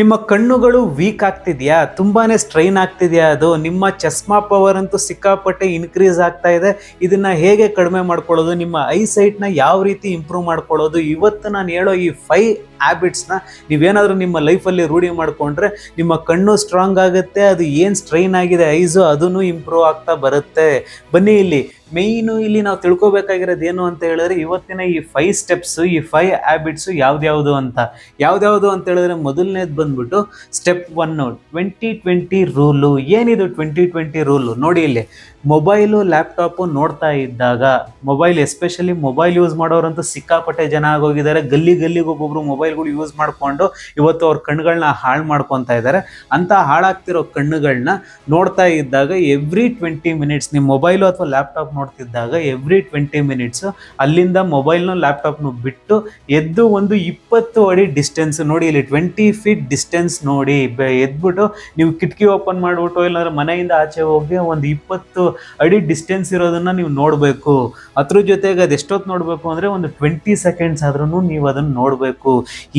ನಿಮ್ಮ ಕಣ್ಣುಗಳು ವೀಕ್ ಆಗ್ತಿದೆಯಾ? ತುಂಬಾನೇ ಸ್ಟ್ರೈನ್ ಆಗ್ತಿದೆಯಾ ಅದು? ನಿಮ್ಮ ಚಸ್ಮಾ ಪವರ್ ಅಂತೂ ಸಿಕ್ಕಾಪಟ್ಟೆ ಇನ್ಕ್ರೀಸ್ ಆಗ್ತಾ ಇದೆ. ಇದನ್ನ ಹೇಗೆ ಕಡಿಮೆ ಮಾಡ್ಕೊಳ್ಳೋದು? ನಿಮ್ಮ ಐ ನ ಯಾವ ರೀತಿ ಇಂಪ್ರೂವ್ ಮಾಡ್ಕೊಳ್ಳೋದು? ಇವತ್ತು ನಾನು ಹೇಳೋ ಈ ಫೈ ಹ್ಯಾಬಿಟ್ಸ್ನ ನೀವೇನಾದರೂ ನಿಮ್ಮ ಲೈಫಲ್ಲಿ ರೂಢಿ ಮಾಡಿಕೊಂಡ್ರೆ ನಿಮ್ಮ ಕಣ್ಣು ಸ್ಟ್ರಾಂಗ್ ಆಗುತ್ತೆ, ಅದು ಏನು ಸ್ಟ್ರೈನ್ ಆಗಿದೆ ಐಸು ಅದನ್ನು ಇಂಪ್ರೂವ್ ಆಗ್ತಾ ಬರುತ್ತೆ. ಬನ್ನಿ ಇಲ್ಲಿ ಮೇಯ್ನು ಇಲ್ಲಿ ನಾವು ತಿಳ್ಕೊಬೇಕಾಗಿರೋದು ಏನು ಅಂತ ಹೇಳಿದ್ರೆ ಇವತ್ತಿನ ಈ ಫೈವ್ ಸ್ಟೆಪ್ಸು ಈ ಫೈವ್ ಹ್ಯಾಬಿಟ್ಸು ಯಾವ್ದ್ಯಾವುದು ಅಂತ. ಯಾವ್ದ್ಯಾವುದು ಅಂತ ಹೇಳಿದ್ರೆ ಮೊದಲನೇದು ಬಂದ್ಬಿಟ್ಟು step one twenty twenty rule ಏನಿದು ಟ್ವೆಂಟಿ ಟ್ವೆಂಟಿ ರೂಲು ನೋಡಿ ಇಲ್ಲಿ ಮೊಬೈಲು, ಲ್ಯಾಪ್ಟಾಪು ನೋಡ್ತಾ ಇದ್ದಾಗ, ಮೊಬೈಲ್ ಎಸ್ಪೆಷಲಿ ಮೊಬೈಲ್ ಯೂಸ್ ಮಾಡೋರಂತೂ ಸಿಕ್ಕಾಪಟ್ಟೆ ಜನ ಆಗೋಗಿದ್ದಾರೆ. ಗಲ್ಲಿ ಗಲ್ಲಿಗೆ ಒಬ್ಬೊಬ್ರು ಮೊಬೈಲ್ಗಳು ಯೂಸ್ ಮಾಡಿಕೊಂಡು ಇವತ್ತು ಅವ್ರ ಕಣ್ಣುಗಳನ್ನ ಹಾಳು ಮಾಡ್ಕೊತಾ ಇದ್ದಾರೆ. ಅಂತ ಹಾಳಾಗ್ತಿರೋ ಕಣ್ಣುಗಳನ್ನ ನೋಡ್ತಾ ಇದ್ದಾಗ ಎವ್ರಿ ಟ್ವೆಂಟಿ ಮಿನಿಟ್ಸ್ ನಿಮ್ಮ ಮೊಬೈಲು ಅಥವಾ ಲ್ಯಾಪ್ಟಾಪ್ ನೋಡ್ತಿದ್ದಾಗ ಎವ್ರಿ ಟ್ವೆಂಟಿ ಮಿನಿಟ್ಸು ಅಲ್ಲಿಂದ ಮೊಬೈಲ್ನು, ಲ್ಯಾಪ್ಟಾಪ್ನು ಬಿಟ್ಟು ಎದ್ದು ಒಂದು ಇಪ್ಪತ್ತು ಅಡಿ ಡಿಸ್ಟೆನ್ಸ್ ನೋಡಿ, ಇಲ್ಲಿ ಟ್ವೆಂಟಿ ಫೀಟ್ ಡಿಸ್ಟೆನ್ಸ್ ನೋಡಿ ಎದ್ಬಿಟ್ಟು ನೀವು ಕಿಟಕಿ ಓಪನ್ ಮಾಡಿಬಿಟ್ಟು ಇಲ್ಲಾಂದ್ರೆ ಮನೆಯಿಂದ ಆಚೆ ಹೋಗಿ ಒಂದು ಇಪ್ಪತ್ತು ಅಡಿ ಡಿಸ್ಟೆನ್ಸ್ ಇರೋದನ್ನ ನೀವು ನೋಡಬೇಕು. ಅದ್ರ ಜೊತೆಗೆ ಅದು ಎಷ್ಟೊತ್ತು ನೋಡಬೇಕು ಅಂದರೆ ಒಂದು ಟ್ವೆಂಟಿ ಸೆಕೆಂಡ್ಸ್ ಆದ್ರೂ ನೀವು ಅದನ್ನು ನೋಡಬೇಕು.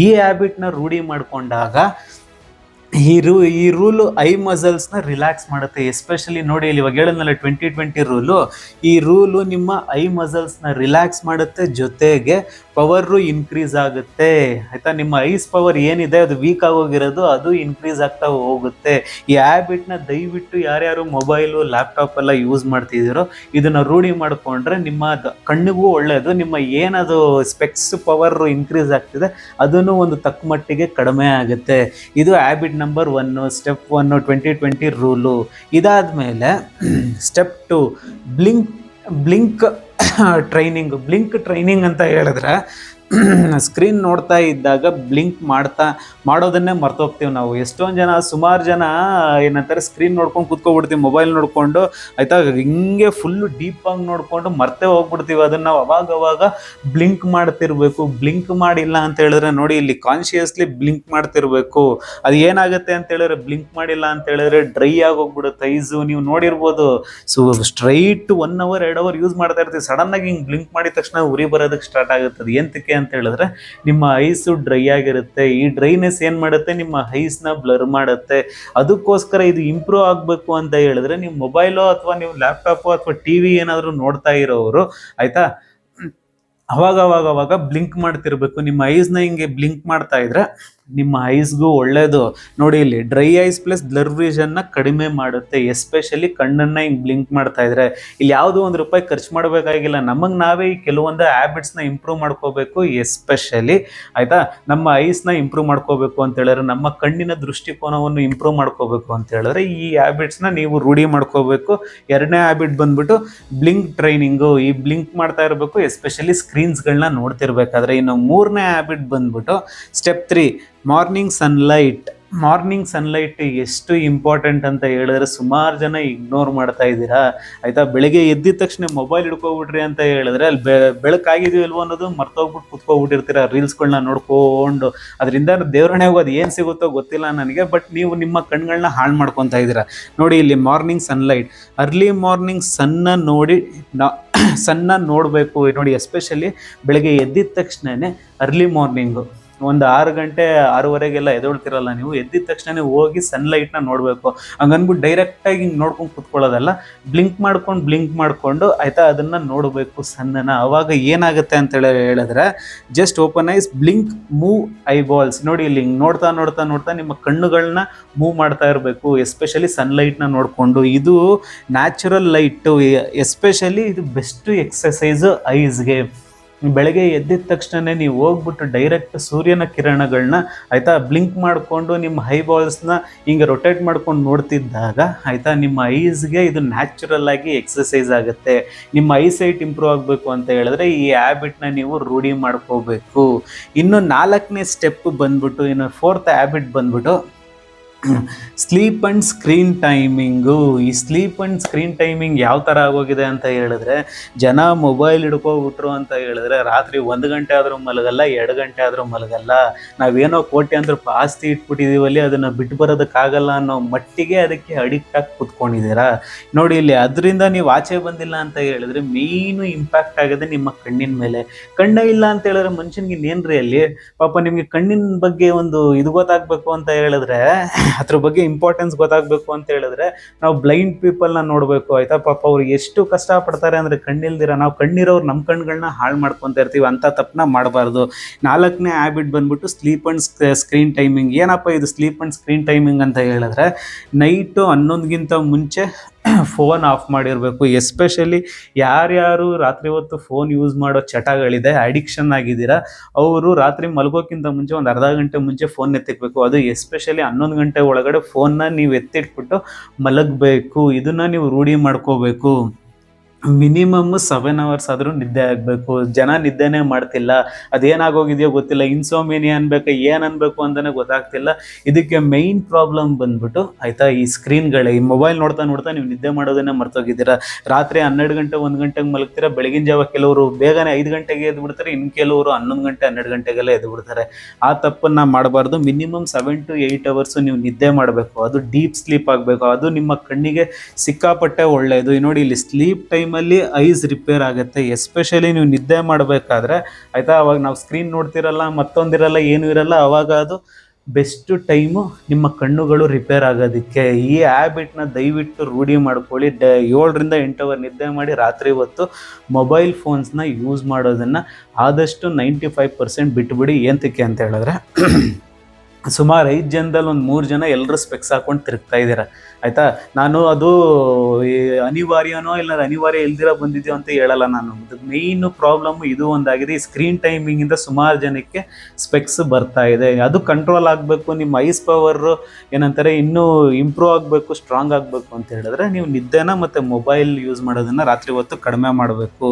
ಈ ಹ್ಯಾಬಿಟ್ನ ರೂಢಿ ಮಾಡಿಕೊಂಡಾಗ ಈ ರೂ, ಈ ರೂಲು ಐ ಮಸಲ್ಸ್ನ ರಿಲ್ಯಾಕ್ಸ್ ಮಾಡುತ್ತೆ. ಎಸ್ಪೆಷಲಿ ನೋಡಿ, ಇಲ್ಲಿ ಇವಾಗ ಹೇಳಿದ್ನಲ್ಲ, ಟ್ವೆಂಟಿ ಟ್ವೆಂಟಿ ರೂಲು. ಈ ರೂಲು ನಿಮ್ಮ ಐ ಮಸಲ್ಸ್ನ ರಿಲ್ಯಾಕ್ಸ್ ಮಾಡುತ್ತೆ, ಜೊತೆಗೆ ಪವರು ಇನ್ಕ್ರೀಸ್ ಆಗುತ್ತೆ. ಆಯಿತಾ? ನಿಮ್ಮ ಐಸ್ ಪವರ್ ಏನಿದೆ, ಅದು ವೀಕ್ ಆಗೋಗಿರೋದು, ಅದು ಇನ್ಕ್ರೀಸ್ ಆಗ್ತಾ ಹೋಗುತ್ತೆ. ಈ ಹ್ಯಾಬಿಟ್ನ ದಯವಿಟ್ಟು ಯಾರ್ಯಾರು ಮೊಬೈಲು, ಲ್ಯಾಪ್ಟಾಪ್ ಎಲ್ಲ ಯೂಸ್ ಮಾಡ್ತಿದ್ದೀರೋ, ಇದನ್ನು ರೂಢಿ ಮಾಡಿಕೊಂಡ್ರೆ ನಿಮ್ಮ ಕಣ್ಣಿಗೂ ಒಳ್ಳೆಯದು ನಿಮ್ಮ ಏನದು ಸ್ಪೆಕ್ಸ್ ಪವರ್ ಇನ್ಕ್ರೀಸ್ ಆಗ್ತಿದೆ, ಅದನ್ನು ಒಂದು ತಕ್ಕ ಮಟ್ಟಿಗೆ ಕಡಿಮೆ ಆಗುತ್ತೆ. ಇದು habit number one step one twenty twenty rule ಇದಾದಮೇಲೆ step two blink blink training blink training ಅಂತ ಹೇಳಿದ್ರೆ ಸ್ಕ್ರೀನ್ ನೋಡ್ತಾ ಇದ್ದಾಗ ಬ್ಲಿಂಕ್ ಮಾಡ್ತಾ ಮಾಡೋದನ್ನೇ ಮರ್ತೋಗ್ತೀವಿ ನಾವು. ಎಷ್ಟೊಂದು ಜನ, ಸುಮಾರು ಜನ ಏನಂತಾರೆ, ಸ್ಕ್ರೀನ್ ನೋಡ್ಕೊಂಡು ಕೂತ್ಕೊಬಿಡ್ತೀವಿ, ಮೊಬೈಲ್ ನೋಡ್ಕೊಂಡು. ಆಯ್ತಾ? ಹಿಂಗೆ ಫುಲ್ಲು ಡೀಪಾಗಿ ನೋಡ್ಕೊಂಡು ಮರ್ತೆ ಹೋಗ್ಬಿಡ್ತೀವಿ. ಅದನ್ನ ನಾವು ಅವಾಗ ಅವಾಗ ಬ್ಲಿಂಕ್ ಮಾಡ್ತಿರ್ಬೇಕು. ಬ್ಲಿಂಕ್ ಮಾಡಿಲ್ಲ ಅಂತ ಹೇಳಿದ್ರೆ ನೋಡಿ, ಇಲ್ಲಿ ಕಾನ್ಶಿಯಸ್ಲಿ ಬ್ಲಿಂಕ್ ಮಾಡ್ತಿರ್ಬೇಕು. ಅದು ಏನಾಗುತ್ತೆ ಅಂತ ಹೇಳಿದ್ರೆ ಬ್ಲಿಂಕ್ ಮಾಡಿಲ್ಲ ಅಂತ ಹೇಳಿದ್ರೆ ಡ್ರೈ ಆಗೋಗ್ಬಿಡುತ್ತೆ. ಐಸು ನೀವು ನೋಡಿರ್ಬೋದು. ಸೊ ಸ್ಟ್ರೈಟ್ ಒನ್ ಅವರ್ ಎರಡು ಅವರ್ ಯೂಸ್ ಮಾಡ್ತಾ ಇರ್ತೀವಿ. ಸಡನ್ ಆಗಿ ಹಿಂಗೆ ಬ್ಲಿಂಕ್ ಮಾಡಿದ ತಕ್ಷಣ ಉರಿ ಬರೋದಕ್ಕೆ ಸ್ಟಾರ್ಟ್ ಆಗುತ್ತೆ ಅದು ಎಂತಕ್ಕೆ ಅಂತ ಹೇಳಿದ್ರೆ, ನಿಮ್ಮ ಐಸು ಡ್ರೈ ಆಗಿರುತ್ತೆ. ಈ ಡ್ರೈನೆಸ್ ಏನ್ ಮಾಡುತ್ತೆ? ನಿಮ್ಮ ಐಸ್ನ ಬ್ಲರ್ ಮಾಡುತ್ತೆ. ಅದಕ್ಕೋಸ್ಕರ ಇದು ಇಂಪ್ರೂವ್ ಆಗಬೇಕು ಅಂತ ಹೇಳಿದ್ರೆ, ನೀವು ಮೊಬೈಲು ಅಥವಾ ನೀವು ಲ್ಯಾಪ್ಟಾಪು ಅಥವಾ ಟಿ ವಿ ಏನಾದರೂ ನೋಡ್ತಾ ಇರೋರು ಆಯ್ತಾ? ಅವಾಗ ಅವಾಗ ಅವಾಗ ಬ್ಲಿಂಕ್ ಮಾಡ್ತಿರ್ಬೇಕು. ನಿಮ್ಮ ಐಸ್ನ ಹಿಂಗೆ ಬ್ಲಿಂಕ್ ಮಾಡ್ತಾ ಇದ್ರೆ ನಿಮ್ಮ ಐಸ್ಗೂ ಒಳ್ಳೇದು. ನೋಡಿ ಇಲ್ಲಿ ಡ್ರೈ ಐಸ್ ಪ್ಲಸ್ ಬ್ಲರ್ ವಿಷನ್ನ ಕಡಿಮೆ ಮಾಡುತ್ತೆ. ಎಸ್ಪೆಷಲಿ ಕಣ್ಣನ್ನು ಹಿಂಗೆ ಬ್ಲಿಂಕ್ ಮಾಡ್ತಾ ಇದ್ರೆ. ಇಲ್ಲಿ ಯಾವುದೋ ಒಂದು ರೂಪಾಯಿ ಖರ್ಚು ಮಾಡಬೇಕಾಗಿಲ್ಲ. ನಮಗೆ ನಾವೇ ಈ ಕೆಲವೊಂದು ಹ್ಯಾಬಿಟ್ಸ್ನ ಇಂಪ್ರೂವ್ ಮಾಡ್ಕೋಬೇಕು. ಎಸ್ಪೆಷಲಿ ಆಯಿತಾ? ನಮ್ಮ ಐಸ್ನ ಇಂಪ್ರೂವ್ ಮಾಡ್ಕೋಬೇಕು ಅಂತ ಹೇಳಿದ್ರೆ, ನಮ್ಮ ಕಣ್ಣಿನ ದೃಷ್ಟಿಕೋನವನ್ನು ಇಂಪ್ರೂವ್ ಮಾಡ್ಕೋಬೇಕು ಅಂತ ಹೇಳಿದ್ರೆ, ಈ ಹ್ಯಾಬಿಟ್ಸ್ನ ನೀವು ರೂಢಿ ಮಾಡ್ಕೋಬೇಕು. ಎರಡನೇ ಹ್ಯಾಬಿಟ್ ಬಂದ್ಬಿಟ್ಟು ಬ್ಲಿಂಕ್ ಟ್ರೈನಿಂಗು ಈ ಬ್ಲಿಂಕ್ ಮಾಡ್ತಾ ಇರಬೇಕು. ಎಸ್ಪೆಷಲಿ ಸ್ಕ್ರೀನ್ಸ್ಗಳನ್ನ ನೋಡ್ತಿರ್ಬೇಕಾದ್ರೆ. ಇನ್ನು ಮೂರನೇ ಹ್ಯಾಬಿಟ್ ಬಂದ್ಬಿಟ್ಟು step three morning sunlight morning sunlight ಎಷ್ಟು ಇಂಪಾರ್ಟೆಂಟ್ ಅಂತ ಹೇಳಿದ್ರೆ ಸುಮಾರು ಜನ ಇಗ್ನೋರ್ ಮಾಡ್ತಾ ಇದ್ದೀರಾ? ಆಯ್ತಾ? ಬೆಳಗ್ಗೆ ಎದ್ದಿದ ತಕ್ಷಣ ಮೊಬೈಲ್ ಹಿಡ್ಕೊಬಿಟ್ರಿ ಅಂತ ಹೇಳಿದ್ರೆ ಅಲ್ಲಿ ಬೆ ಬೆಳಕಾಗಿದೆಯೋ ಇಲ್ವೋ ಅನ್ನೋದು ಮರ್ತೋಗ್ಬಿಟ್ಟು ಕುತ್ಕೊಬಿಟ್ಟಿರ್ತೀರ ರೀಲ್ಸ್ಗಳನ್ನ ನೋಡ್ಕೊಂಡು. ಅದರಿಂದ ದೇವರಣೆ ಹೋಗೋದು ಏನು ಸಿಗುತ್ತೋ ಗೊತ್ತಿಲ್ಲ ನನಗೆ ಬಟ್ ನೀವು ನಿಮ್ಮ ಕಣ್ಗಳನ್ನ ಹಾಳು ಮಾಡ್ಕೊತಾ ಇದ್ದೀರಾ. ನೋಡಿ ಇಲ್ಲಿ ಮಾರ್ನಿಂಗ್ ಸನ್ಲೈಟ್ ಅರ್ಲಿ ಮಾರ್ನಿಂಗ್ ಸನ್ನ ನೋಡಿ ನಾ ಸನ್ನ ನೋಡಬೇಕು. ನೋಡಿ ಎಸ್ಪೆಷಲಿ ಬೆಳಗ್ಗೆ ಎದ್ದಿದ ತಕ್ಷಣನೇ ಅರ್ಲಿ ಮಾರ್ನಿಂಗು ಒಂದು ಆರು ಗಂಟೆ ಆರೂವರೆಗೆಲ್ಲ ಎದೊಳ್ತಿರಲ್ಲ ನೀವು, ಎದ್ದಿದ ತಕ್ಷಣ ಹೋಗಿ ಸನ್ಲೈಟ್ನ ನೋಡಬೇಕು. ಹಂಗನ್ಬಿಟ್ಟು ಡೈರೆಕ್ಟಾಗಿ ಹಿಂಗೆ ನೋಡ್ಕೊಂಡು ಕುತ್ಕೊಳ್ಳೋದಲ್ಲ, ಬ್ಲಿಂಕ್ ಮಾಡ್ಕೊಂಡು ಬ್ಲಿಂಕ್ ಮಾಡಿಕೊಂಡು ಆಯಿತಾ ಅದನ್ನು ನೋಡಬೇಕು ಸನ್ನನ ಅವಾಗ ಏನಾಗುತ್ತೆ ಅಂತೇಳಿ ಹೇಳಿದ್ರೆ just open eyes blink move eyeballs ನೋಡಿ ಇಲ್ಲಿ ಹಿಂಗೆ ನೋಡ್ತಾ ನೋಡ್ತಾ ನೋಡ್ತಾ ನಿಮ್ಮ ಕಣ್ಣುಗಳನ್ನ ಮೂವ್ ಮಾಡ್ತಾ ಇರಬೇಕು ಎಸ್ಪೆಷಲಿ ಸನ್ಲೈಟ್ನ ನೋಡಿಕೊಂಡು. ಇದು ನ್ಯಾಚುರಲ್ ಲೈಟು ಎಸ್ಪೆಷಲಿ ಇದು ಬೆಸ್ಟ್ ಎಕ್ಸಸೈಸು ಐಸ್ಗೆ ಬೆಳಗ್ಗೆ ಎದ್ದಿದ ತಕ್ಷಣ ನೀವು ಹೋಗ್ಬಿಟ್ಟು ಡೈರೆಕ್ಟ್ ಸೂರ್ಯನ ಕಿರಣಗಳನ್ನ ಆಯಿತಾ ಬ್ಲಿಂಕ್ ಮಾಡಿಕೊಂಡು ನಿಮ್ಮ ಹೈಬಾಲ್ಸ್ನ ಹಿಂಗೆ ರೊಟೇಟ್ ಮಾಡ್ಕೊಂಡು ನೋಡ್ತಿದ್ದಾಗ ಆಯಿತಾ ನಿಮ್ಮ ಐಸ್ಗೆ ಇದು ನ್ಯಾಚುರಲ್ ಆಗಿ ಎಕ್ಸಸೈಸ್ ಆಗುತ್ತೆ. ನಿಮ್ಮ ಐಸೈಟ್ ಇಂಪ್ರೂವ್ ಆಗಬೇಕು ಅಂತ ಹೇಳಿದ್ರೆ ಈ ಹ್ಯಾಬಿಟ್ನ ನೀವು ರೂಢಿ ಮಾಡ್ಕೋಬೇಕು. ಇನ್ನು ನಾಲ್ಕನೇ ಸ್ಟೆಪ್ ಬಂದ್ಬಿಟ್ಟು, ಇನ್ನು ಫೋರ್ತ್ ಹ್ಯಾಬಿಟ್ ಬಂದ್ಬಿಟ್ಟು ಸ್ಲೀಪ್ ಆ್ಯಂಡ್ ಸ್ಕ್ರೀನ್ ಟೈಮಿಂಗು ಈ ಸ್ಲೀಪ್ ಆ್ಯಂಡ್ ಸ್ಕ್ರೀನ್ ಟೈಮಿಂಗ್ ಯಾವ ಥರ ಆಗೋಗಿದೆ ಅಂತ ಹೇಳಿದ್ರೆ, ಜನ ಮೊಬೈಲ್ ಹಿಡ್ಕೋಬಿಟ್ರು ಅಂತ ಹೇಳಿದ್ರೆ, ರಾತ್ರಿ ಒಂದು ಗಂಟೆ ಆದರೂ ಮಲಗಲ್ಲ, ಎರಡು ಗಂಟೆ ಆದರೂ ಮಲಗಲ್ಲ. ನಾವೇನೋ ಕೋಟಿ ಕೋಟ್ಯಾಂತರ ಆಸ್ತಿ ಇಟ್ಬಿಟ್ಟಿದ್ದೀವಲ್ಲಿ ಅದನ್ನು ಬಿಟ್ಟು ಬರೋದಕ್ಕಾಗಲ್ಲ ಅನ್ನೋ ಮಟ್ಟಿಗೆ ಅದಕ್ಕೆ ಅಡಿಕ್ಟ್ ಆಗಿ ಕುತ್ಕೊಂಡಿದ್ದೀರಾ? ನೋಡಿ, ಇಲ್ಲಿ ಅದರಿಂದ ನೀವು ಆಚೆ ಬಂದಿಲ್ಲ ಅಂತ ಹೇಳಿದ್ರೆ ಮೇಯ್ನು ಇಂಪ್ಯಾಕ್ಟ್ ಆಗೋದೆ ನಿಮ್ಮ ಕಣ್ಣಿನ ಮೇಲೆ. ಕಣ್ಣ ಇಲ್ಲ ಅಂತ ಹೇಳಿದ್ರೆ ಮನುಷ್ಯನಿಗೆ ಇನ್ನೇನು ರೀ ಅಲ್ಲಿ? ಪಾಪ ನಿಮಗೆ ಕಣ್ಣಿನ ಬಗ್ಗೆ ಒಂದು ಇದು ಗೊತ್ತಾಗಬೇಕು ಅಂತ ಹೇಳಿದ್ರೆ ಅದ್ರ ಬಗ್ಗೆ ಇಂಪಾರ್ಟೆನ್ಸ್ ಗೊತ್ತಾಗಬೇಕು ಅಂತ ಹೇಳಿದ್ರೆ ನಾವು ಬ್ಲೈಂಡ್ ಪೀಪಲ್ನ ನೋಡಬೇಕು, ಆಯ್ತಾ? ಪಾಪ ಅವ್ರು ಎಷ್ಟು ಕಷ್ಟ ಪಡ್ತಾರೆ ಅಂದರೆ ಕಣ್ಣಿಲ್ದಿರ, ನಾವು ಕಣ್ಣಿರೋರು ನಮ್ಮ ಕಣ್ಗಳನ್ನ ಹಾಳು ಮಾಡ್ಕೊತಾ ಇರ್ತೀವಿ ಅಂಥ ತಪ್ಪನ್ನ ಮಾಡಬಾರ್ದು. ನಾಲ್ಕನೇ ಹ್ಯಾಬಿಟ್ ಬಂದ್ಬಿಟ್ಟು ಸ್ಲೀಪ್ ಆ್ಯಂಡ್ ಸ್ಕ್ರೀನ್ ಟೈಮಿಂಗ್ ಏನಪ್ಪ ಇದು ಸ್ಲೀಪ್ ಆ್ಯಂಡ್ ಸ್ಕ್ರೀನ್ ಟೈಮಿಂಗ್ ಅಂತ ಹೇಳಿದ್ರೆ ನೈಟು ಹನ್ನೊಂದ್ಗಿಂತ ಮುಂಚೆ ಫೋನ್ ಆಫ್ ಮಾಡಿರಬೇಕು. ಎಸ್ಪೆಷಲಿ ಯಾರ್ಯಾರು ರಾತ್ರಿ ಹೊತ್ತು ಫೋನ್ ಯೂಸ್ ಮಾಡೋ ಚಟಗಳಿದೆ ಅಡಿಕ್ಷನ್ ಆಗಿದ್ದೀರಾ, ಅವರು ರಾತ್ರಿ ಮಲಗೋಕ್ಕಿಂತ ಮುಂಚೆ ಒಂದು ಅರ್ಧ ಗಂಟೆ ಮುಂಚೆ ಫೋನ್ ಎತ್ತಿಕ್ಬೇಕು. ಅದು ಎಸ್ಪೆಷಲಿ ಹನ್ನೊಂದು ಗಂಟೆ ಒಳಗಡೆ ಫೋನ್ನ ನೀವು ಎತ್ತಿಟ್ಬಿಟ್ಟು ಮಲಗಬೇಕು. ಇದನ್ನು ನೀವು ರೂಢಿ ಮಾಡ್ಕೋಬೇಕು. ಮಿನಿಮಮ್ ಸೆವೆನ್ ಅವರ್ಸ್ ಆದರೂ ನಿದ್ದೆ ಆಗಬೇಕು. ಜನ ನಿದ್ದೆನೇ ಮಾಡ್ತಿಲ್ಲ. ಅದೇನಾಗೋಗಿದೆಯೋ ಗೊತ್ತಿಲ್ಲ. ಇನ್ಸೋಮೇನಿ ಅನ್ಬೇಕು, ಏನು ಅನ್ಬೇಕು ಅಂತಲೇ ಗೊತ್ತಾಗ್ತಿಲ್ಲ. ಇದಕ್ಕೆ ಮೈನ್ ಪ್ರಾಬ್ಲಮ್ ಬಂದ್ಬಿಟ್ಟು ಆಯಿತಾ, ಈ ಸ್ಕ್ರೀನ್ಗಳೇ ಈ ಮೊಬೈಲ್ ನೋಡ್ತಾ ನೋಡ್ತಾ ನೀವು ನಿದ್ದೆ ಮಾಡೋದನ್ನೇ ಮರ್ತೋಗಿದ್ದೀರಾ. ರಾತ್ರಿ ಹನ್ನೆರಡು ಗಂಟೆ, ಒಂದು ಗಂಟೆಗೆ ಮಲಗ್ತೀರಾ? ಬೆಳಗಿನ ಜಾವ ಕೆಲವರು ಬೇಗನೆ ಐದು ಗಂಟೆಗೆ ಎದ್ದು ಬಿಡ್ತಾರೆ ಇನ್ನು ಕೆಲವರು ಹನ್ನೊಂದು ಗಂಟೆ, ಹನ್ನೆರಡು ಗಂಟೆಗೆಲ್ಲ ಎದ್ದು ಬಿಡ್ತಾರೆ ಆ ತಪ್ಪನ್ನು ಮಾಡಬಾರ್ದು. Minimum seven to eight hours ನೀವು ನಿದ್ದೆ ಮಾಡಬೇಕು. ಅದು ಡೀಪ್ ಸ್ಲೀಪ್ ಆಗಬೇಕು. ಅದು ನಿಮ್ಮ ಕಣ್ಣಿಗೆ ಸಿಕ್ಕಾಪಟ್ಟೆ ಒಳ್ಳೆಯದು ನೋಡಿ ಇಲ್ಲಿ ಸ್ಲೀಪ್ ಟೈಮಲ್ಲಿ ಐಸ್ ರಿಪೇರ್ ಆಗುತ್ತೆ. ಎಸ್ಪೆಷಲಿ ನೀವು ನಿದ್ದೆ ಮಾಡಬೇಕಾದ್ರೆ ಆಯಿತಾ, ಅವಾಗ ನಾವು ಸ್ಕ್ರೀನ್ ನೋಡ್ತಿರಲ್ಲ, ಮತ್ತೊಂದಿರಲ್ಲ, ಏನೂ ಇರಲ್ಲ, ಅವಾಗ ಅದು ಬೆಸ್ಟ್ ಟೈಮು ನಿಮ್ಮ ಕಣ್ಣುಗಳು ರಿಪೇರ್ ಆಗೋದಕ್ಕೆ. ಈ ಹ್ಯಾಬಿಟ್ನ ದಯವಿಟ್ಟು ರೂಢಿ ಮಾಡ್ಕೊಳ್ಳಿ. ಡ, ಏಳರಿಂದ ಎಂಟು ಅವರ್ ನಿದ್ದೆ ಮಾಡಿ ರಾತ್ರಿ ಹೊತ್ತು ಮೊಬೈಲ್ ಫೋನ್ಸ್ನ ಯೂಸ್ ಮಾಡೋದನ್ನು ಆದಷ್ಟು ನೈಂಟಿ ಫೈವ್ ಪರ್ಸೆಂಟ್ ಬಿಟ್ಬಿಡಿ. ಏಂತಕ್ಕೆ ಅಂತ ಹೇಳಿದ್ರೆ, ಸುಮಾರು ಐದು ಜನದಲ್ಲಿ ಒಂದು ಮೂರು ಜನ ಎಲ್ಲರೂ ಸ್ಪೆಕ್ಸ್ ಹಾಕ್ಕೊಂಡು ತಿರುಗ್ತಾ ಇದ್ದೀರ. ಆಯಿತಾ? ನಾನು ಅದು ಅನಿವಾರ್ಯನೋ ಇಲ್ಲ ಅನಿವಾರ್ಯ ಇಲ್ದಿರ ಬಂದಿದ್ಯೋ ಅಂತ ಹೇಳಲ್ಲ ನಾನು. ಮೇಯ್ನು ಪ್ರಾಬ್ಲಮ್ ಇದು ಒಂದಾಗಿದೆ. ಈ ಸ್ಕ್ರೀನ್ ಟೈಮಿಂಗಿಂದ ಸುಮಾರು ಜನಕ್ಕೆ ಸ್ಪೆಕ್ಸ್ ಬರ್ತಾ ಇದೆ. ಅದು ಕಂಟ್ರೋಲ್ ಆಗಬೇಕು, ನಿಮ್ಮ ಐಸ್ ಪವರು ಏನಂತಾರೆ ಇನ್ನೂ ಇಂಪ್ರೂವ್ ಆಗಬೇಕು ಸ್ಟ್ರಾಂಗ್ ಆಗಬೇಕು ಅಂತ ಹೇಳಿದ್ರೆ ನೀವು ನಿದ್ದೆನ ಮತ್ತು ಮೊಬೈಲ್ ಯೂಸ್ ಮಾಡೋದನ್ನು ರಾತ್ರಿ ಹೊತ್ತು ಕಡಿಮೆ ಮಾಡಬೇಕು.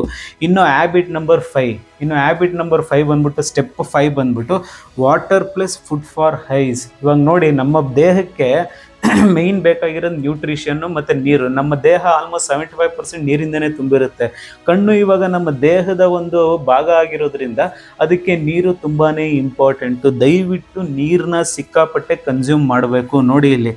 ಇನ್ನು ಹ್ಯಾಬಿಟ್ ನಂಬರ್ ಫೈವ್ ಇನ್ನು ಹ್ಯಾಬಿಟ್ ನಂಬರ್ ಫೈವ್ ಬಂದ್ಬಿಟ್ಟು ಸ್ಟೆಪ್ ಫೈವ್ ಬಂದ್ಬಿಟ್ಟು water plus food for eyes ಇವಾಗ ನೋಡಿ, ನಮ್ಮ ದೇಹಕ್ಕೆ ಮೇಯ್ನ್ ಬೇಕಾಗಿರೋದು ನ್ಯೂಟ್ರಿಷನ್ನು ಮತ್ತು ನೀರು. ನಮ್ಮ ದೇಹ ಆಲ್ಮೋಸ್ಟ್ ಸೆವೆಂಟಿ ಫೈವ್ ಪರ್ಸೆಂಟ್ ನೀರಿಂದನೇ ತುಂಬಿರುತ್ತೆ. ಕಣ್ಣು ಇವಾಗ ನಮ್ಮ ದೇಹದ ಒಂದು ಭಾಗ ಆಗಿರೋದ್ರಿಂದ ಅದಕ್ಕೆ ನೀರು ತುಂಬಾ ಇಂಪಾರ್ಟೆಂಟು ದಯವಿಟ್ಟು ನೀರನ್ನ ಸಿಕ್ಕಾಪಟ್ಟೆ ಕನ್ಸ್ಯೂಮ್ ಮಾಡಬೇಕು. ನೋಡಿ ಇಲ್ಲಿ.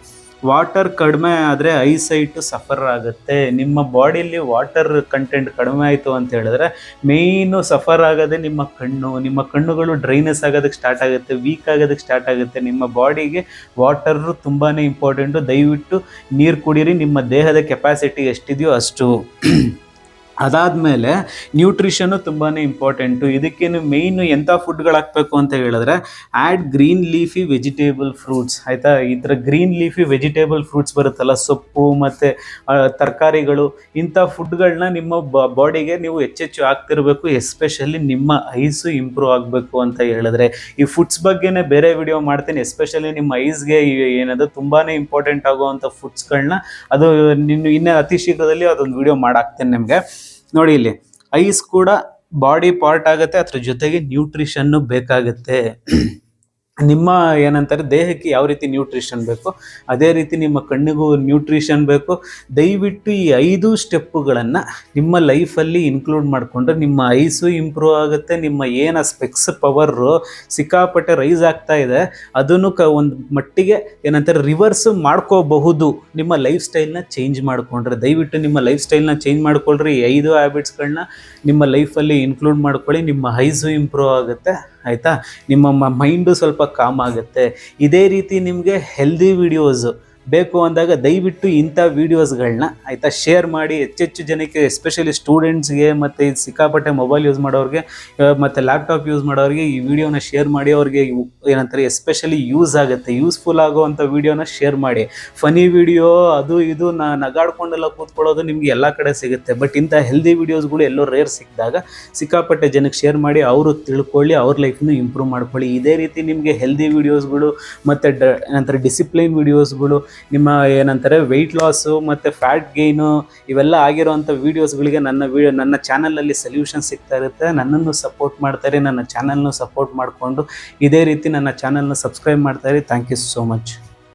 ವಾಟರ್ ಕಡಿಮೆ ಆದರೆ ಐಸೈಟ್ ಸಫರ್ ಆಗುತ್ತೆ. ನಿಮ್ಮ ಬಾಡಿಲಿ ವಾಟರ್ ಕಂಟೆಂಟ್ ಕಡಿಮೆ ಆಯಿತು ಅಂತ ಹೇಳಿದ್ರೆ, ಮೇಯ್ನು ಸಫರ್ ಆಗೋದೇ ನಿಮ್ಮ ಕಣ್ಣು, ನಿಮ್ಮ ಕಣ್ಣುಗಳು ಡ್ರೈನೆಸ್ ಆಗೋದಕ್ಕೆ ಸ್ಟಾರ್ಟ್ ಆಗುತ್ತೆ, ವೀಕ್ ಆಗೋದಕ್ಕೆ ಸ್ಟಾರ್ಟ್ ಆಗುತ್ತೆ. ನಿಮ್ಮ ಬಾಡಿಗೆ ವಾಟರ್ ತುಂಬಾ ಇಂಪಾರ್ಟೆಂಟು ದಯವಿಟ್ಟು ನೀರು ಕುಡೀರಿ, ನಿಮ್ಮ ದೇಹದ ಕೆಪಾಸಿಟಿ ಎಷ್ಟಿದೆಯೋ ಅಷ್ಟು. ಅದಾದಮೇಲೆ ನ್ಯೂಟ್ರಿಷನು ತುಂಬಾ ಇಂಪಾರ್ಟೆಂಟು ಇದಕ್ಕೆ ನೀವು ಮೇಯ್ನು ಎಂಥ ಫುಡ್ಗಳು ಹಾಕಬೇಕು ಅಂತ ಹೇಳಿದ್ರೆ add green leafy vegetable fruits ಆಯಿತಾ? ಈ ಥರ ಗ್ರೀನ್ ಲೀಫಿ ವೆಜಿಟೇಬಲ್ ಫ್ರೂಟ್ಸ್ ಬರುತ್ತಲ್ಲ, ಸೊಪ್ಪು ಮತ್ತು ತರಕಾರಿಗಳು, ಇಂಥ ಫುಡ್ಗಳನ್ನ ನಿಮ್ಮ ಬಾಡಿಗೆ ನೀವು ಹೆಚ್ಚೆಚ್ಚು ಆಗ್ತಿರಬೇಕು ಎಸ್ಪೆಷಲಿ ನಿಮ್ಮ ಐಸು ಇಂಪ್ರೂವ್ ಆಗಬೇಕು ಅಂತ ಹೇಳಿದ್ರೆ. ಈ ಫುಡ್ಸ್ ಬಗ್ಗೆನೇ ಬೇರೆ ವಿಡಿಯೋ ಮಾಡ್ತೀನಿ ಎಸ್ಪೆಷಲಿ ನಿಮ್ಮ ಐಸ್ಗೆ ಏನದು ತುಂಬಾ ಇಂಪಾರ್ಟೆಂಟ್ ಆಗುವಂಥ ಫುಡ್ಸ್ಗಳನ್ನ ಅದು ನಿನ್ನ ಇನ್ನೇ ಅತಿ ಶೀಘ್ರದಲ್ಲಿ ಅದೊಂದು ವಿಡಿಯೋ ಮಾಡಾಕ್ತೇನೆ ನಿಮಗೆ. ನೋಡಿ ಇಲ್ಲಿ ಐಸ್ ಕೂಡ ಬಾಡಿ ಪಾರ್ಟ್ ಆಗುತ್ತೆ ಅದ್ರ ಜೊತೆಗೆ ನ್ಯೂಟ್ರಿಷನ್ ಬೇಕಾಗುತ್ತೆ. ನಿಮ್ಮ ಏನಂತಾರೆ, ದೇಹಕ್ಕೆ ಯಾವ ರೀತಿ ನ್ಯೂಟ್ರಿಷನ್ ಬೇಕು, ಅದೇ ರೀತಿ ನಿಮ್ಮ ಕಣ್ಣಿಗೂ ನ್ಯೂಟ್ರಿಷನ್ ಬೇಕು. ದಯವಿಟ್ಟು ಈ ಐದು ಸ್ಟೆಪ್ಪುಗಳನ್ನು ನಿಮ್ಮ ಲೈಫಲ್ಲಿ ಇನ್ಕ್ಲೂಡ್ ಮಾಡಿಕೊಂಡ್ರೆ ನಿಮ್ಮ ಐಸು ಇಂಪ್ರೂವ್ ಆಗುತ್ತೆ, ನಿಮ್ಮ ಏನು ಸ್ಪೆಕ್ಸ್ ಪವರು ಸಿಕ್ಕಾಪಟ್ಟೆ ರೈಸ್ ಆಗ್ತಾ ಇದೆ. ಅದನ್ನು ಕ ಒಂದು ಮಟ್ಟಿಗೆ ಏನಂತಾರೆ ರಿವರ್ಸ್ ಮಾಡ್ಕೋಬಹುದು. ನಿಮ್ಮ ಲೈಫ್ ಸ್ಟೈಲ್ನ ಚೇಂಜ್ ಮಾಡಿಕೊಂಡ್ರೆ, ದಯವಿಟ್ಟು ನಿಮ್ಮ ಲೈಫ್ ಸ್ಟೈಲ್ನ ಚೇಂಜ್ ಮಾಡ್ಕೊಳ್ರಿ. ಈ ಐದು ಹ್ಯಾಬಿಟ್ಸ್ಗಳನ್ನ ನಿಮ್ಮ ಲೈಫಲ್ಲಿ ಇನ್ಕ್ಲೂಡ್ ಮಾಡ್ಕೊಳ್ಳಿ, ನಿಮ್ಮ ಐಸು ಇಂಪ್ರೂವ್ ಆಗುತ್ತೆ. ಆಯಿತಾ? ನಿಮ್ಮ ಮೈಂಡು ಸ್ವಲ್ಪ ಕಾಮ್ ಆಗುತ್ತೆ. ಇದೇ ರೀತಿ ನಿಮಗೆ ಹೆಲ್ದಿ ವಿಡಿಯೋಸು ಬೇಕು ಅಂದಾಗ ದಯವಿಟ್ಟು ಇಂಥ ವೀಡಿಯೋಸ್ಗಳನ್ನ ಆಯಿತಾ ಶೇರ್ ಮಾಡಿ. ಹೆಚ್ಚೆಚ್ಚು ಜನಕ್ಕೆ ಎಸ್ಪೆಷಲಿ ಸ್ಟೂಡೆಂಟ್ಸ್ಗೆ ಮತ್ತು ಇದು ಸಿಕ್ಕಾಪಟ್ಟೆ ಮೊಬೈಲ್ ಯೂಸ್ ಮಾಡೋರಿಗೆ ಮತ್ತು ಲ್ಯಾಪ್ಟಾಪ್ ಯೂಸ್ ಮಾಡೋರಿಗೆ ಈ ವಿಡಿಯೋನ ಶೇರ್ ಮಾಡಿ. ಅವ್ರಿಗೆ ಏನಂತಾರೆ ಎಸ್ಪೆಷಲಿ ಯೂಸ್ ಆಗುತ್ತೆ. ಯೂಸ್ಫುಲ್ ಆಗುವಂಥ ವೀಡಿಯೋನ ಶೇರ್ ಮಾಡಿ. ಫನಿ ವಿಡಿಯೋ ಅದು ಇದು, ನಾ, ನಗಾಡ್ಕೊಂಡೆಲ್ಲ ಕೂತ್ಕೊಳ್ಳೋದು ನಿಮಗೆ ಎಲ್ಲ ಕಡೆ ಸಿಗುತ್ತೆ. ಬಟ್ ಇಂಥ ಹೆಲ್ದಿ ವೀಡಿಯೋಸ್ಗಳು ಎಲ್ಲೋ ರೇರ್ ಸಿಕ್ಕಿದಾಗ ಸಿಕ್ಕಾಪಟ್ಟೆ ಜನಕ್ಕೆ ಶೇರ್ ಮಾಡಿ, ಅವರು ತಿಳ್ಕೊಳ್ಳಿ, ಅವ್ರ ಲೈಫ್ನು ಇಂಪ್ರೂವ್ ಮಾಡ್ಕೊಳ್ಳಿ. ಇದೇ ರೀತಿ ನಿಮಗೆ ಹೆಲ್ದಿ ವೀಡಿಯೋಸ್ಗಳು ಮತ್ತು ಡ, ಏನಂತಾರೆ ಡಿಸಿಪ್ಲೈನ್ ವಿಡಿಯೋಸ್ಗಳು ನಿಮ್ಮ ಏನಂತಾರೆ ವೆಯ್ಟ್ ಲಾಸು ಮತ್ತು ಫ್ಯಾಟ್ ಗೈನು ಇವೆಲ್ಲ ಆಗಿರೋವಂಥ ವೀಡಿಯೋಸ್ಗಳಿಗೆ ನನ್ನ ವಿಡಿಯೋ ನನ್ನ ಚಾನಲಲ್ಲಿ ಸೊಲ್ಯೂಷನ್ ಸಿಗ್ತಾ ಇರುತ್ತೆ. ನನ್ನನ್ನು ಸಪೋರ್ಟ್ ಮಾಡ್ತಾರೆ ನನ್ನ ಚಾನಲ್ನು ಸಪೋರ್ಟ್ ಮಾಡಿಕೊಂಡು ಇದೇ ರೀತಿ ನನ್ನ ಚಾನಲ್ನ ಸಬ್ಸ್ಕ್ರೈಬ್ ಮಾಡ್ತಾರೆ ಥ್ಯಾಂಕ್ ಯು ಸೋ ಮಚ್